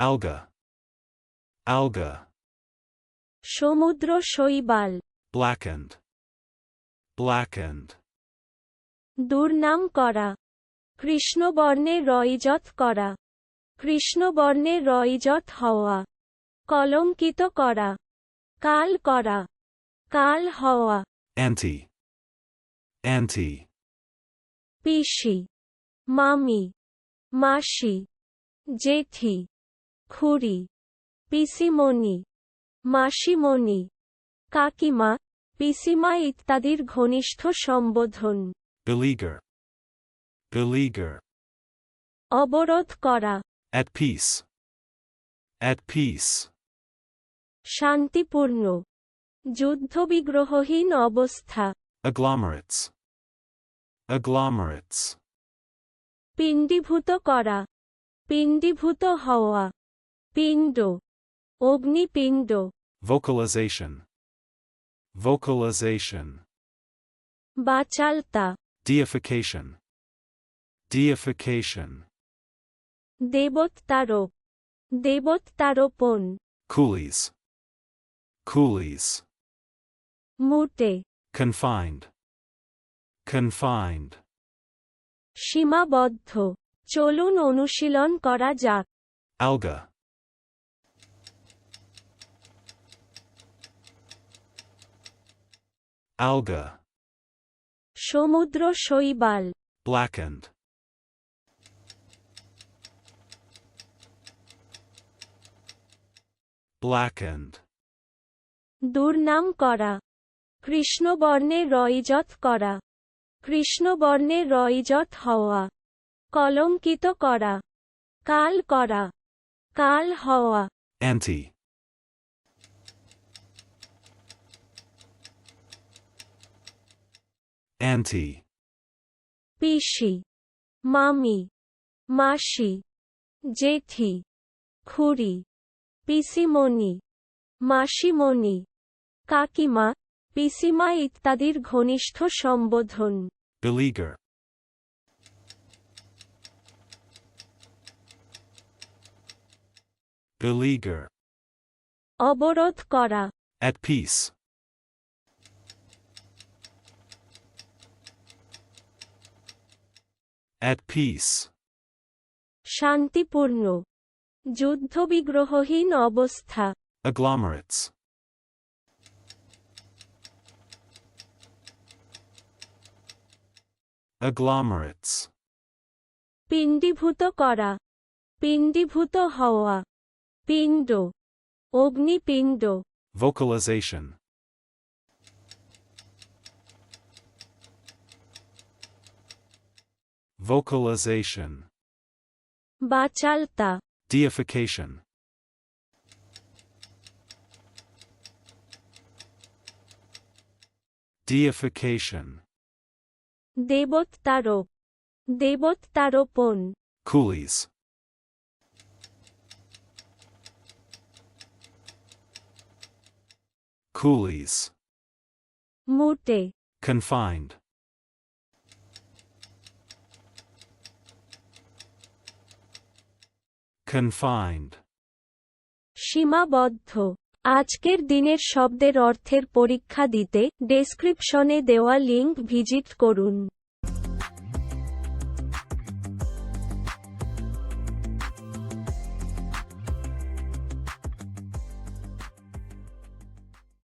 Alga. Alga. সমুদ্র শৈবাল Blackened. Blackened. দুর্নাম করা কৃষ্ণবর্ণে রইজত করা কৃষ্ণবর্ণে রইজত হওয়া কলঙ্কিত করা কাল করা কাল হওয়া Anti. Anti. পিসি মামি মাসি জেঠি খুড়ি পিসিমণি মাসিমণি কাকিমা পিসিমা ইত্যাদির ঘনিষ্ঠ সম্বোধন Beleaguer. Beleaguer. অবরোধ করা At peace. At peace. শান্তিপূর্ণ যুদ্ধবিগ্রহহীন অবস্থা Agglomerates. Agglomerates. পিণ্ডীভূত করা পিণ্ডীভূত হওয়া পিণ্ড অগ্নিপিণ্ড Vocalization. Vocalization. বাচালতা Deification. Deification. দেবত্তারোপ দেবত্তারোপণ Coolies. Coolies. মুটে Confined. Confined. সীমাবদ্ধ চলুন অনুশীলন করা যাক Alga. Alga. সমুদ্র শৈবাল Blackened. Blackened. দুর্নাম করা কৃষ্ণবর্ণে রইজত করা কৃষ্ণবর্ণে রইজত হওয়া কলঙ্কিত করা কাল করা কাল হওয়া Anti. Anti. পিসি মামি মাসি জেঠি খুড়ি পিসিমণি মাসিমণি কাকিমা পিসিমা ইত্যাদির ঘনিষ্ঠ সম্বোধন Beleaguer. Beleaguer. অবরোধ করা At peace. At peace. শান্তিপূর্ণ যুদ্ধবিগ্রহহীন অবস্থা Agglomerates. Agglomerates. পিণ্ডীভূত করা পিণ্ডীভূত হওয়া পিণ্ড অগ্নিপিণ্ড Vocalization. Vocalization. Bachalta. Deification. Deification. Debottaro. Debottaropon. Coolies. Coolies. Mute. Confined. Confined. সীমাবদ্ধ আজকের দিনের শব্দের অর্থের পরীক্ষা দিতে ডেসক্রিপশনে দেওয়া লিঙ্ক ভিজিট করুন